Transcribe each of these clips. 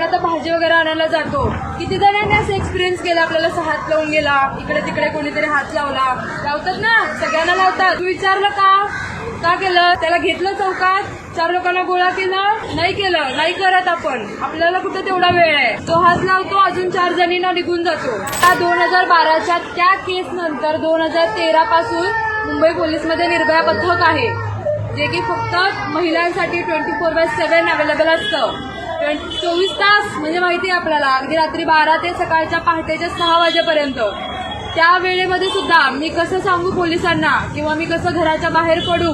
आपण आता भाजी वगैरे आणायला जातो. किती जणांनी असं एक्सपिरियन्स केला? आपल्याला असं हात लावून गेला इकडे तिकडे कोणीतरी हात लावला. लावतात ना? सगळ्यांना लावतात. तू विचारलं का? का केलं? त्याला घेतलं चौकात? चार लोकांना गोळा केला? नाही केलं. नाही करत आपण. आपल्याला कुठं तेवढा वेळ आहे? तो हात लावतो अजून चार जणींना निघून जातो. आता दोन हजार बाराच्या त्या केस नंतर दोन हजार तेरा पासून मुंबई पोलीसमध्ये निर्भया पथक आहे. जे की फक्त महिलांसाठी twenty four by seven available असतं. चोवीस तास म्हणजे माहिती आहे आपल्याला अगदी रात्री बारा ते सकाळच्या पहाटेच्या सहा वाजेपर्यंत. त्या वेळेमध्ये सुद्धा मी कसं सांगू पोलिसांना किंवा मी कसं घराच्या बाहेर पडू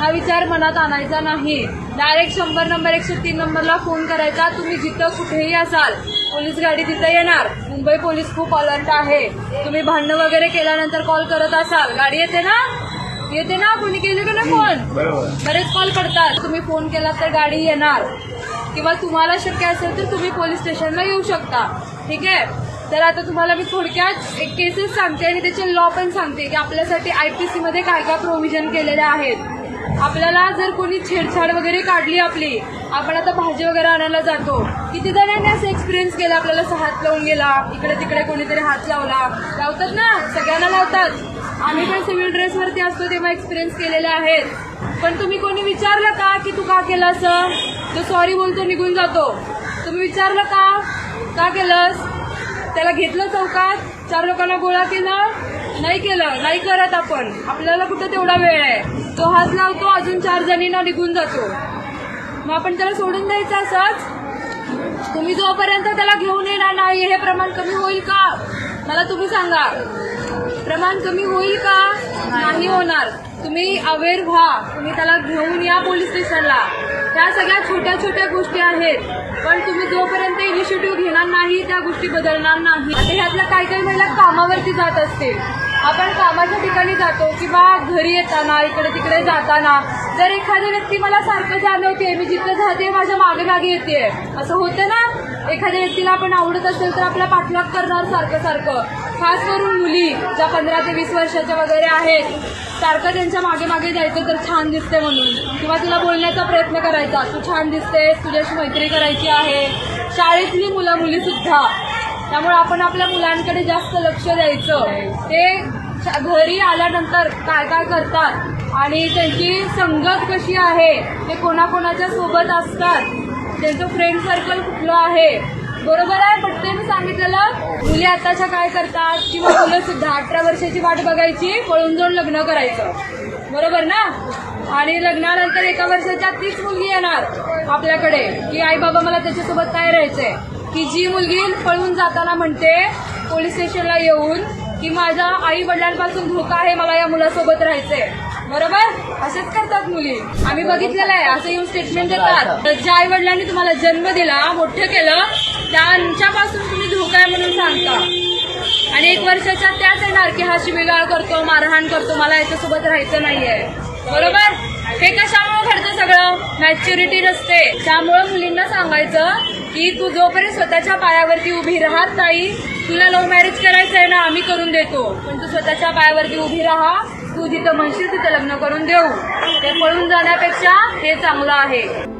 हा विचार मनात आणायचा नाही. डायरेक्ट शंभर नंबर एकशे तीन नंबरला फोन करायचा. तुम्ही जिथं कुठेही असाल पोलीस गाडी तिथं येणार. मुंबई पोलीस खूप अलर्ट आहे. तुम्ही भांडणं वगैरे केल्यानंतर कॉल करत असाल. गाडी येते ना? येते ना? कोणी केली का ना फोन बरेच कॉल पडतात तुम्ही फोन केला तर गाडी येणार. किंवा तुम्हाला शक्य असेल तर तुम्ही पोलीस स्टेशनला येऊ शकता. ठीक आहे? तर आता तुम्हाला मी थोडक्यात एक केसेस सांगते आणि त्याचे लॉ पण सांगते की आपल्यासाठी आय पी सीमध्ये काय काय प्रोव्हिजन केलेले आहेत. आपल्याला जर कोणी छेडछाड वगैरे काढली आपली आपण आता भाजी वगैरे आणायला जातो. किती जणांनी असं एक्सपिरियन्स केला? आपल्याला हात लावून गेला इकडे तिकडे कोणीतरी हात लावला. लावतात ना? सगळ्यांना लावतात. आम्ही पण सिव्हिल ड्रेसवरती असतो तेव्हा एक्सपिरियन्स केलेले आहेत. पण तुम्ही कोणी विचारलं का की तू का केलं असं तो सॉरी बोलतो निघून जातो. तुम्ही विचारलं का? का केलंस? त्याला घेतलं चौकात. चार लोकांना गोळा केला. नाही केलं नाही करत आपण. आपल्याला कुठं तेवढा वेळ आहे? तो हात लावतो अजून चार जणींना निघून जातो. मग आपण त्याला सोडून द्यायचं असंच? तुम्ही जोपर्यंत त्याला घेऊन येणार नाही हे प्रमाण कमी होईल का? मला तुम्ही सांगा. प्रमाण कमी होईल का? नाही होणार. तुम्ही अवेअर व्हा. तुम्ही त्याला घेऊन या पोलीस स्टेशनला त्या सगळ्या छोट्या छोट्या गोष्टी आहेत. पण तुम्ही जोपर्यंत इनिशिएटिव्ह घेणार नाही त्या गोष्टी बदलणार नाही. आता ह्यातल्या काही काही महिला कामावरती जात असतील. आपण कामाच्या ठिकाणी जातो किंवा घरी येताना इकडे तिकडे जाताना जर एखादी व्यक्ती मला सारखं जाणवते मी जिथं जाते माझ्या मागे मागे येते असं होतं ना? एखाद्या व्यक्तीला आपण आवडत असेल तर आपला पाठलाग करणार सारखं सारखं. खास करून मुली ज्या पंधरा ते वीस वर्षाच्या वगैरे आहेत. सारखं त्यांच्या मागे मागे जायचं तर छान दिसते म्हणून. किंवा तिला बोलण्याचा प्रयत्न करायचा तू छान दिसते तुझ्याशी मैत्री करायची आहे. शाळेतली मुलं मुली सुद्धा त्यामुळे आपण आपल्या मुलांकडे जास्त लक्ष द्यायचं. ते घरी आल्यानंतर काय काय करतात आणि त्यांची संगत कशी आहे ते कोणाकोणाच्या सोबत असतात त्यांचं फ्रेंड सर्कल कुठलं आहे बरोबर आहे पटते मी सांगितलेलं मुली आताच्या काय करतात किंवा मुलं सुद्धा अठरा वर्षाची वाट बघायची पळून जाऊन लग्न करायचं. बरोबर ना? आणि लग्नानंतर एका वर्षाच्या तीच मुलगी येणार आपल्याकडे की आई बाबा मला त्याच्यासोबत काय राहायचंय. की जी मुलगी पळून जाताना म्हणते पोलीस स्टेशनला येऊन की माझ्या आई वडिलांपासून धोका आहे मला या मुलासोबत राहायचंय. बरोबर? असेच करतात मुली. आम्ही बघितलेलं आहे असं येऊन स्टेटमेंट देतात. ज्या आई वडिलांनी तुम्हाला जन्म दिला मोठं केलं त्यांच्यापासून तुम्ही धोका आहे म्हणून सांगता? आणि एक वर्षाच्या त्याच येणार की हा शिबिगाळ करतो मारहाण करतो मला याच्यासोबत राहायचं नाहीये. बरोबर? हे कशामुळे घडतं सगळं? मॅच्युरिटी नसते. त्यामुळं मुलींना सांगायचं की तू जोपर्यंत स्वतःच्या पायावरती उभी राहत नाही तुला लव्ह मॅरेज करायचं आहे ना आम्ही करून देतो. पण तू स्वतःच्या पायावरती उभी राहा तू जिथं म्हणशील तिथं लग्न करून देऊ. ते पळून जाण्यापेक्षा हे चांगलं आहे.